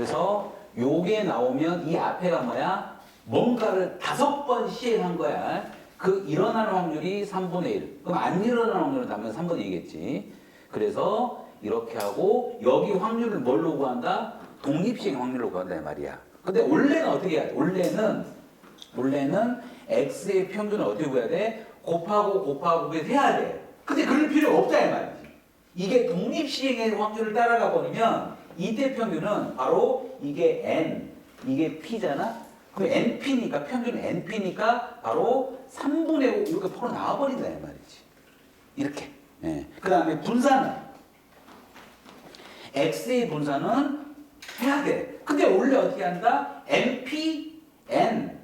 그래서 요게 나오면 이 앞에가 뭐야? 뭔가를 다섯 번 시행한 거야. 그 일어나는 확률이 3분의 1. 그럼 안 일어나는 확률은 나면 3분의 2겠지. 그래서 이렇게 하고 여기 확률을 뭘로 구한다? 독립시행 확률로 구한다 이 말이야. 근데 원래는 어떻게 해야 돼? 원래는 원래는 x의 평균을 어떻게 구해야 돼? 곱하고 곱하고 곱해서 해야 돼. 근데 그럴 필요 없다 이 말이지. 이게 독립시행의 확률을 따라가 버리면 이때 평균은 바로 이게 n, 이게 p잖아. 그럼 np니까 평균은 np니까 바로 3분의 5 이렇게 풀어 나와 버린다 이 말이지. 이렇게. 예. 그 다음에 분산은 x의 분산은 해야 돼. 근데 원래 어떻게 한다? np n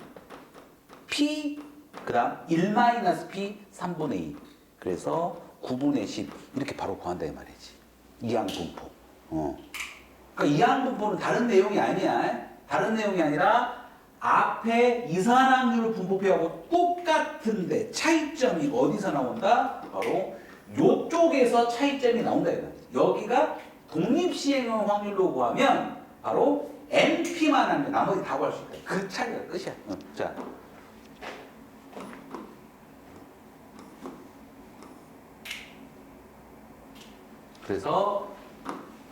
p 그 다음 1 p 3분의 2. 그래서 9분의 10 이렇게 바로 구한다 이 말이지. 이항 분포. 어. 그러니까 이 항 분포는 다른 내용이 아니야. 다른 내용이 아니라 앞에 이산항률 분포표하고 똑같은데 차이점이 어디서 나온다? 바로 요쪽에서 차이점이 나온다 이. 여기가 독립시행 확률로 구하면 바로 NP만 하면 나머지 다 구할 수 있다. 그 차이가 끝이야. 어, 자. 그래서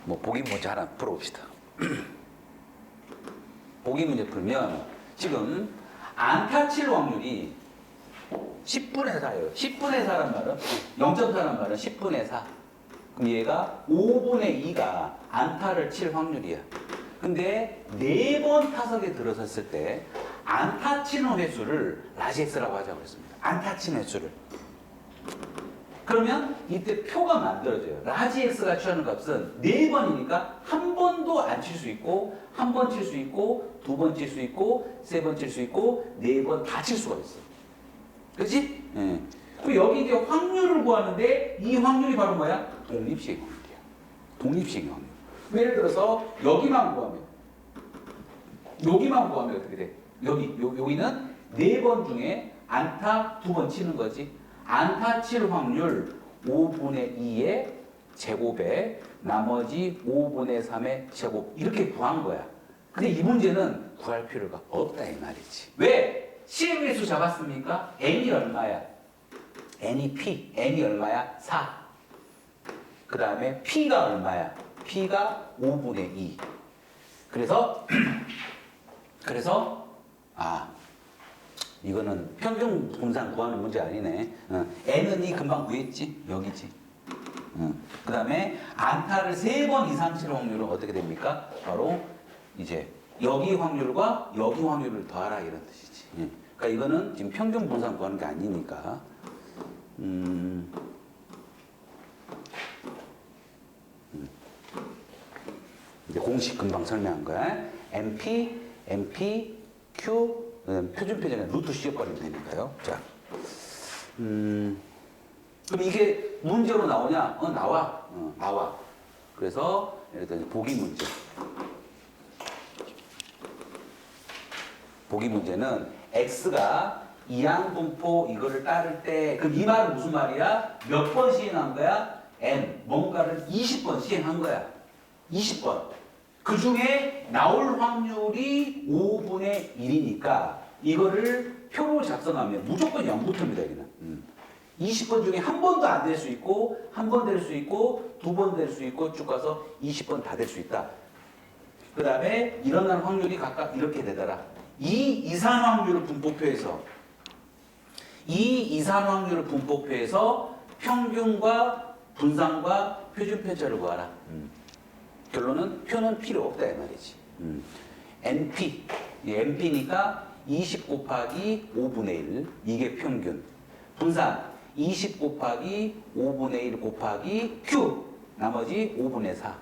뭐 보기 문제 하나 풀어봅시다. 보기 문제 풀면 지금 안 타 칠 확률이 10분의 4예요. 10분의 4란 말은 0.4란 말은 10분의 4. 그럼 얘가 5분의 2가 안타를 칠 확률이야. 근데 네 번 타석에 들어섰을 때 안타 치는 횟수를 라지엑스라고 하자고 했습니다. 안타 치는 횟수를. 그러면 이때 표가 만들어져요. 라지 X가 취하는 값은 네 번이니까 한 번도 안 칠 수 있고, 한 번 칠 수 있고, 두 번 칠 수 있고, 세 번 칠 수 있고, 네 번 다 칠 수가 있어. 그렇지? 예. 그럼 여기 이제 확률을 구하는데 이 확률이 바로 뭐야? 독립시행 확률이야. 독립시행 확률. 예를 들어서 여기만 구하면, 여기만 구하면 어떻게 돼? 여기, 요, 여기는 네 번 중에 안타 두 번 치는 거지. 안타 칠 확률 5분의 2의 제곱에 나머지 5분의 3의 제곱 이렇게 구한 거야. 근데 이 문제는 구할 필요가 없다 이 말이지. 왜? 시행횟수 잡았습니까? n이 얼마야? n이 p, n이 얼마야? 4. 그 다음에 p가 얼마야? p가 5분의 2. 그래서 그래서 아 이거는 평균 분산 구하는 문제 아니네. 어, n은 이 금방 구했지? 여기지. 어. 그 다음에 안타를 세 번 이상 칠 확률은 어떻게 됩니까? 바로 이제 여기 확률과 여기 확률을 더하라 이런 뜻이지. 예. 그러니까 이거는 지금 평균 분산 구하는 게 아니니까. 음, 공식 금방 설명한 거야. MP, MP, Q, 표준 표준의 루트 씌워버리면 되니까요. 자, 음, 그럼 이게 문제로 나오냐? 어, 나와. 어, 나와. 그래서 예를 들어 보기 문제. 보기 문제는 x가 이항 분포 이거를 따를 때 그럼 이 말은 무슨 말이야? 몇 번 시행한 거야? n 뭔가를 20번 시행한 거야. 20번. 그 중에 나올 확률이 5분의 1이니까 이거를 표로 작성하면 무조건 0부터입니다. 여기는. 음. 20번 중에 한 번도 안 될 수 있고 한 번 될 수 있고 두 번 될 수 있고 쭉 가서 20번 다 될 수 있다. 그 다음에 일어나는 확률이 각각 이렇게 되더라. 이 이산 확률을 분포표에서 이 이산 확률을 분포표에서 평균과 분산과 표준 편차를 구하라. 음. 결론은 표는 필요 없다 이 말이지. 음. NP, 이 NP니까 20 곱하기 5분의 1 이게 평균. 분산 20 곱하기 5분의 1 곱하기 Q 나머지 5분의 4.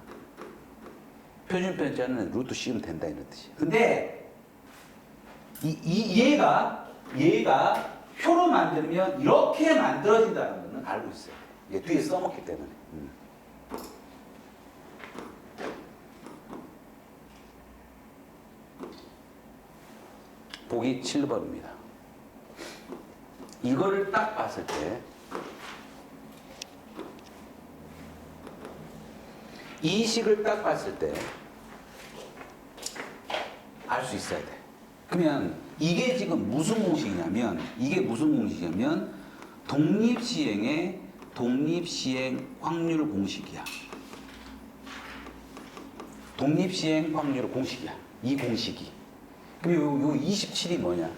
표준 편차는 루트 씌우면 된다 이런 뜻이야. 근데 이, 이 얘가 얘가 표로 만들면 이렇게 만들어진다는 거는 알고 있어요. 이게 뒤에 써먹기 때문에. 음. 보기 7번입니다. 이거를 딱 봤을 때, 이 식을 딱 봤을 때, 수 있어야 돼. 그러면 이게 지금 무슨 공식이냐면 이게 무슨 공식이냐면 독립시행의 독립시행 확률 공식이야. 독립시행 확률 공식이야. 이 공식이. 그럼 요, 요 27이 뭐냐?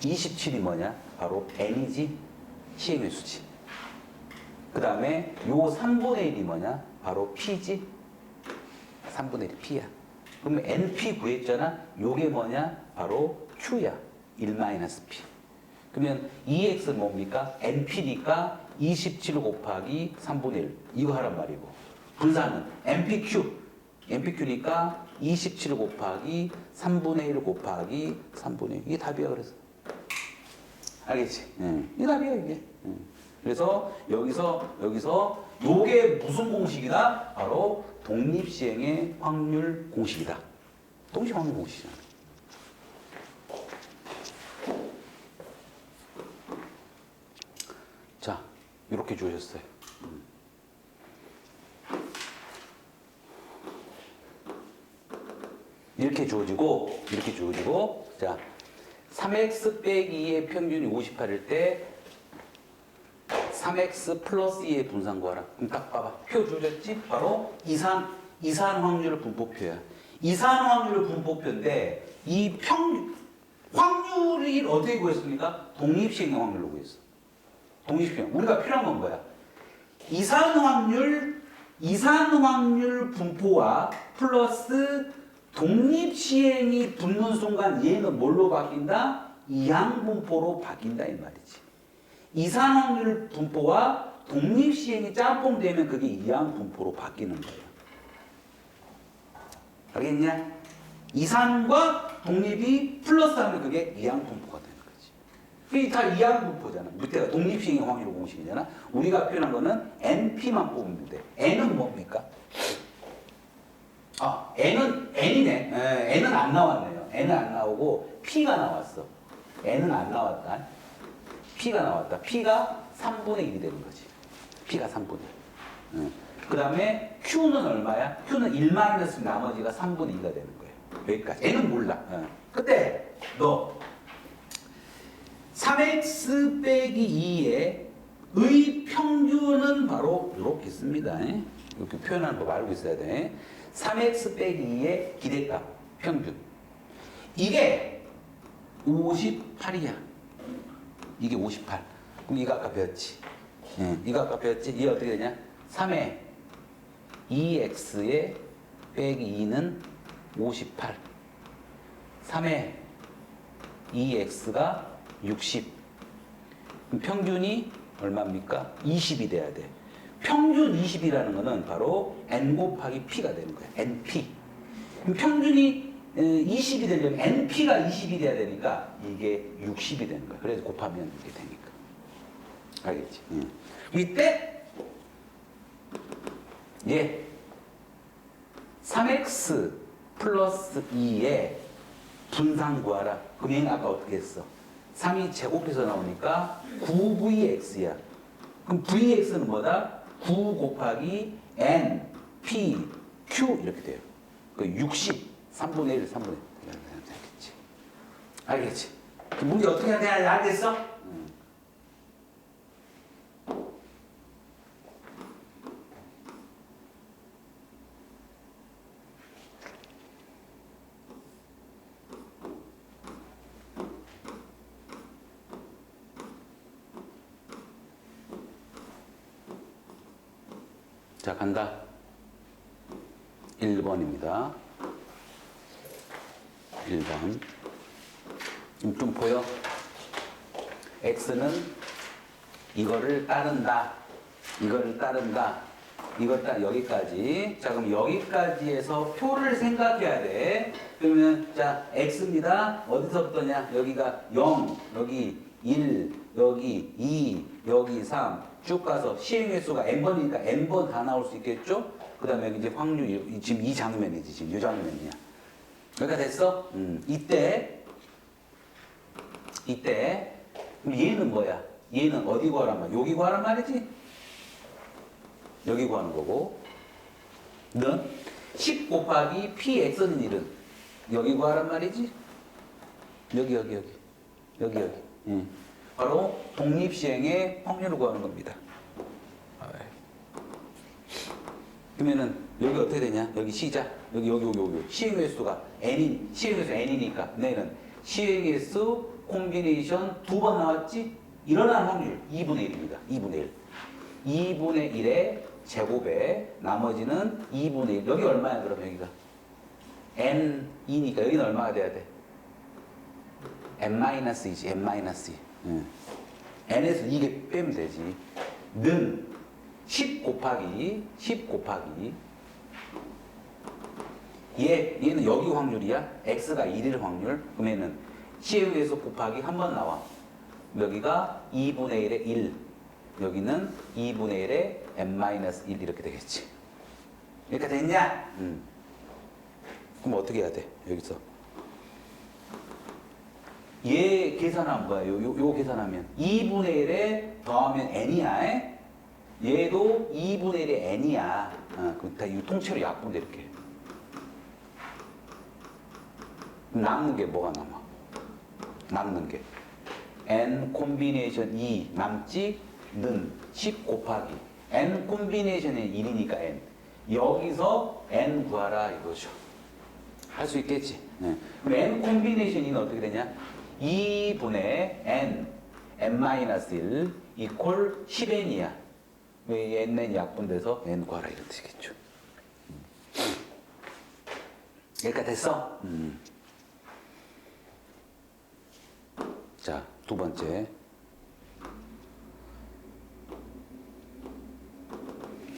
27이 뭐냐? 바로 n이지 시행의 수지. 그 다음에 요 3분의 1이 뭐냐? 바로 p지. 3분의 1이 p야. 그러면 np 구했잖아? 요게 뭐냐? 바로 q야. 1-p. 그러면 2x는 뭡니까? np니까 27 곱하기 3분의 1. 이거 하란 말이고. 분산은 npq. npq니까 27 곱하기 3분의 1 곱하기 3분의 1. 이게 답이야, 그래서. 알겠지? 예. 이게 답이야, 이게. 예. 그래서 여기서, 여기서 요게 무슨 공식이다? 바로 독립시행의 확률 공식이다. 독립 확률 공식이잖아. 자, 이렇게 주어졌어요. 음. 이렇게 주어지고, 이렇게 주어지고, 자, 3x 빼기 2의 평균이 58일 때 3x 플러스 2의 분산 구하라. 그럼 딱 봐봐. 표 주어졌지? 바로 이산, 이산 확률 분포표야. 이산 확률 분포표인데 이 평, 확률을 어떻게 구했습니까? 독립시행의 확률로 구했어. 독립시행. 우리가 필요한 건 뭐야? 이산 확률, 이산 확률 분포와 플러스 독립시행이 붙는 순간 얘는 뭘로 바뀐다? 이항분포로 바뀐다 이 말이지. 이산 확률 분포와 독립시행이 짬뽕되면 그게 이항분포로 바뀌는 거예요. 알겠냐? 이산과 독립이 플러스하면 그게 이항분포가 되는 거지. 그게 다 이항분포잖아. 밑에가 독립시행의 확률 공식이잖아. 우리가 표현한 거는 NP만 뽑으면 돼. N은 뭡니까? 아, N은 N이네. 에, N은 안 나왔네요. N은 안 나오고 P가 나왔어. N은 안 나왔다. P가 나왔다. P가 3분의 1이 되는 거지. P가 3분의 1. 그 다음에 Q는 얼마야? Q는 1 마이너스 나머지가 3분의 2가 되는 거예요. 여기까지. N은 몰라. 어. 그때 너 3x 빼기 2의 의 평균은 바로 이렇게 씁니다. 이렇게 표현하는 법 알고 있어야 돼. 3x 빼기 2의 기대값 평균. 이게 58이야. 이게 58. 그럼 이거 아까 배웠지. 예, 이거 아까 배웠지. 이게 어떻게 되냐? 3에 2x에 빼기 2는 58. 3에 2x가 60. 그럼 평균이 얼마입니까? 20이 돼야 돼. 평균 20이라는 거는 바로 n 곱하기 p가 되는 거야. np. 평균이 20이 되려면 np가 20이 돼야 되니까 이게 60이 되는 거야. 그래서 곱하면 이렇게 되니까. 알겠지? 예. 이때 예 3x 플러스 2의 분산 구하라. 그럼 얘는 아까 어떻게 했어? 3이 제곱해서 나오니까 9vx야. 그럼 vx는 뭐다? 9 곱하기 n, p, q 이렇게 돼요. 그 60, 3분의 1, 3분의 1. 알겠지? 알겠지? 그 문제 어떻게 해야 되는지 알겠어? 응. 자, 간다. 1번입니다. 1번. 좀 보여? X는 이거를 따른다. 이거를 따른다. 이걸 따 여기까지. 자, 그럼 여기까지에서 표를 생각해야 돼. 그러면 자, X입니다. 어디서부터냐? 여기가 0, 여기 1, 여기 2, 여기 3. 쭉 가서 시행 횟 수가 n번이니까 n번 다 나올 수 있겠죠? 그 다음에 이제 확률, 이- 지금 이 장면이지, 지금 이 장면이야. 여기가 됐어? 음, 이때, 이때, 그럼 얘는 뭐야? 얘는 어디 구하란 말이야? 여기 구하란 말이지? 여기 구하는 거고, 는 10 곱하기 px는 1은 여기 구하란 말이지? 여기 여기 여기 여기 여기 예. 바로 독립시행의 확률을 구하는 겁니다. 그러면은 여기 어떻게 되냐? 여기 시작. 여기 여기 여기 여기 시행의 수가 n이 시행의 수 n이니까 내는 시행의 수 콤비네이션 두 번 나왔지? 일어난 확률 2분의 1입니다. 2분의 1. 2분의 1의 제곱에 나머지는 2분의 1. 여기 얼마야 그럼 여기가? n2니까 여기는 얼마가 돼야 돼? n-2지 n-2 응. N에서 이게 빼면 되지. 는 10 곱하기 10 곱하기. 얘, 얘는 여기 확률이야. X가 1일 확률. 그러면은 시에서 곱하기 한 번 나와. 여기가 2분의 1의 1 여기는 2분의 1의 n-1 이렇게 되겠지. 이렇게 됐냐? 음. 그럼 어떻게 해야 돼? 여기서 얘 계산하면 뭐야? 요, 요, 요 계산하면 2분의 1에 더하면 n이야. 에? 얘도 2분의 1의 n이야. 어, 그럼 다이 통째로 약분돼 이렇게. 남는 게 뭐가 남아? 남는 게 n 콤비네이션 2 남지 는 10 곱하기 n 콤비네이션이 1이니까 n 여기서 n 구하라 이거죠. 할 수 있겠지. 네. n 콤비네이션이 어떻게 되냐? 2분의 n, n-1 이퀄 10n이야. 왜 n은 약분돼서 n 구하라 이런 뜻이겠죠. 음. 여기까지 됐어? 음. 자, 두 번째.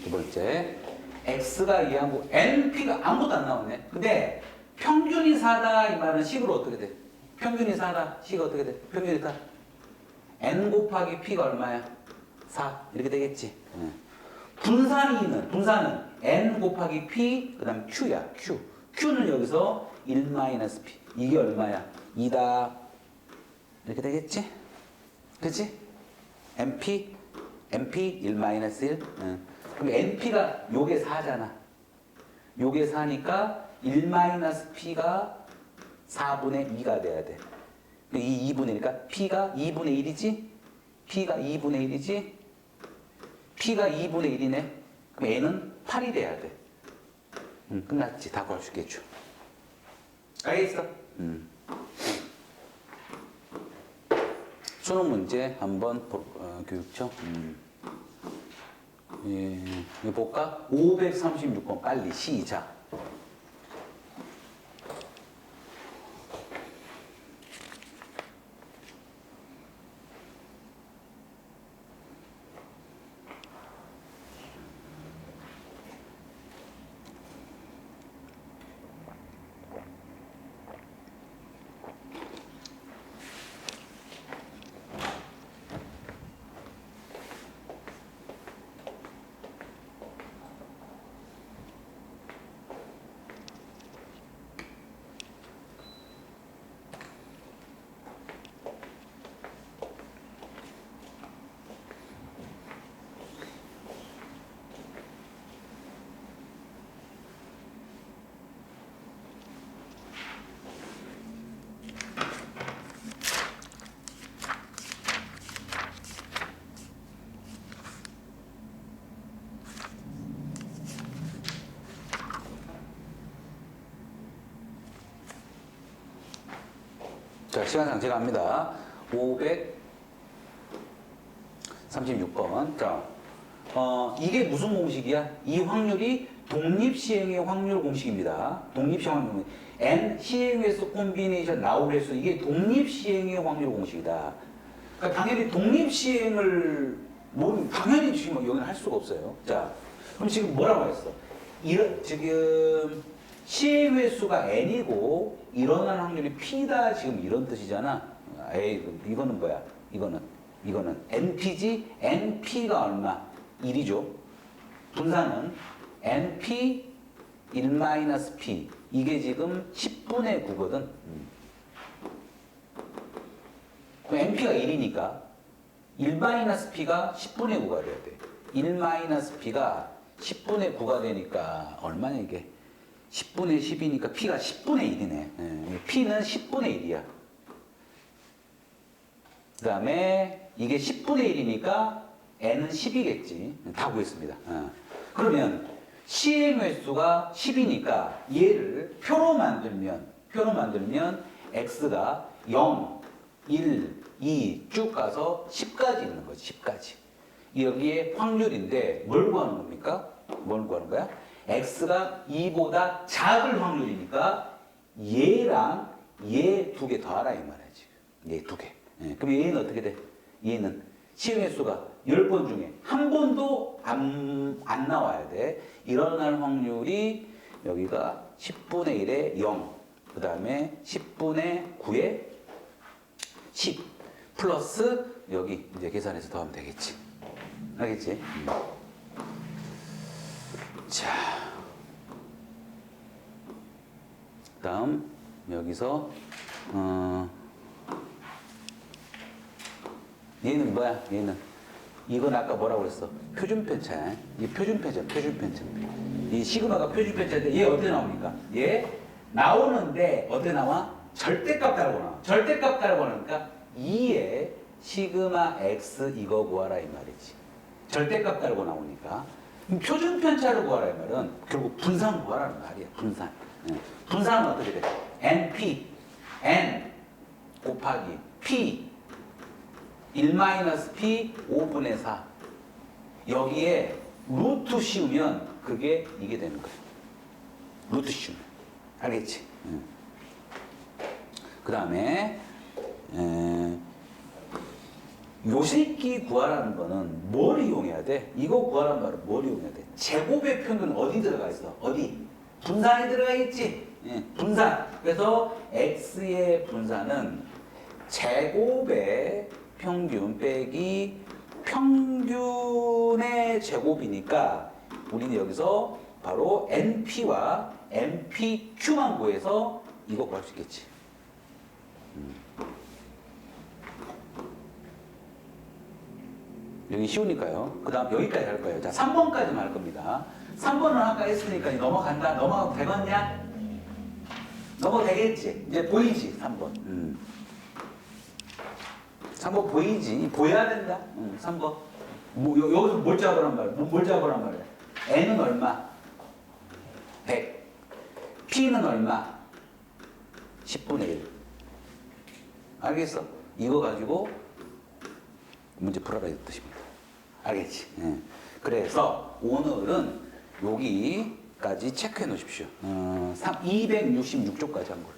두 번째. x가 이하고 np가 아무것도 안 나오네. 근데 평균이 4다 이 말은 식으로 어떻게 돼? 평균이 4다. 식이 어떻게 돼? 평균이 4. n 곱하기 p가 얼마야? 4. 이렇게 되겠지. 응. 분산이 있는 분산은 n 곱하기 p 그 다음 q야. q. q는 여기서 1 마이너스 p. 이게 얼마야? 2다. 이렇게 되겠지? 그치? np np 1 마이너스 1. 응. 그럼 np가 요게 4잖아. 요게 4니까 1 마이너스 p가 4분의 2가 돼야 돼. 이 2분의니까 p가 2분의 1이지? p가 2분의 1이지? p가 2분의 1이네. 그럼 n은 8이 돼야 돼. 음, 끝났지. 다 구할 수 있겠죠. 알겠어? 음. 수능 문제 한번 볼, 어, 교육청. 음. 예, 볼까? 536번 빨리 시작. 자, 시간상 제가 합니다. 536번. 자, 어, 이게 무슨 공식이야? 이 확률이 독립시행의 확률 공식입니다. 독립시행 확률 공식. N 시행회수 콤비네이션 나우회수 이게 독립시행의 확률 공식이다. 그러니까 당연히 독립시행을 모르 당연히 지금 여기는 할 수가 없어요. 자, 그럼 지금 뭐라고 했어? 이런 지금 시행회 수가 n이고 일어난 확률이 p다 지금 이런 뜻이잖아. 에이 이거는 뭐야? 이거는 이거는 np지 np가 얼마? 1이죠. 분산은 np 1-p 이게 지금 10분의 9거든. 음. 그럼 np가 1이니까 1-p가 10분의 9가 돼야 돼. 1-p가 10분의 9가 되니까 얼마냐 이게? 10분의 10이니까 P가 10분의 1이네. P는 10분의 1이야. 그 다음에 이게 10분의 1이니까 N은 10이겠지. 다 구했습니다. 어. 그러면 시행 횟수가 10이니까 얘를 표로 만들면, 표로 만들면 X가 0, 1, 2 쭉 가서 10까지 있는 거지. 10까지. 여기에 확률인데 뭘 구하는 겁니까? 뭘 구하는 거야? X가 2보다 작을 확률이니까 얘랑 얘 두 개 더하라 이 말이야 지금. 얘 두 개. 예, 그럼 얘는 어떻게 돼? 얘는 시행의 수가 10번 중에 한 번도 안, 안 나와야 돼. 일어날 확률이 여기가 10분의 1에 0, 그 다음에 10분의 9에 10 플러스 여기 이제 계산해서 더하면 되겠지. 알겠지? 음. 자, 다음 여기서 어, 얘는 뭐야? 얘는 이건 아까 뭐라고 그랬어? 표준 편차. 이 표준 편차, 표준 편차. 이 시그마가 표준 편차인데 얘 어떻게 나옵니까? 얘 나오는데 어떻게 나와? 절대값 따라고 나와. 절대값 따라고 나니까 2에 시그마 x 이거 구하라 이 말이지. 절대값 따르고 나오니까 표준 편차를 구하라 이 말은 결국 분산 구하라는 말이야. 분산. 예. 분산은 어떻게 돼? np n 곱하기 p 1-p 5분의 4 여기에 루트 씌우면 그게 이게 되는 거예요. 루트 씌우면 알겠지? 그 다음에 요새끼 구하라는 거는 뭘 이용해야 돼? 이거 구하라는 말은 뭘 이용해야 돼? 제곱의 평균은 어디 들어가 있어? 어디? 분산에 들어가 있지? 예, 분산. 그래서 x의 분산은 제곱의 평균 빼기 평균의 제곱이니까 우리는 여기서 바로 np와 npq만 구해서 이거 구할 수 있겠지. 여기 쉬우니까요. 그 다음 여기까지 할 거예요. 자, 3번까지만 할 겁니다. 3번은 아까 했으니까 넘어간다. 넘어가도 되겠냐? 넘어 되겠지. 이제 보이지, 3번. 음. 3번 보이지. 보여야 된다. 음, 3번. 뭐, 여, 여기서 뭘 잡으란 말이야? 뭐, 뭘 잡으란 말이야? N은 얼마? 100. P는 얼마? 10분의 1. 알겠어? 이거 가지고 문제 풀어라 이 뜻입니다. 알겠지? 예. 그래서 오늘은 여기까지 체크해 놓으십시오. 어, 266조까지 한 걸.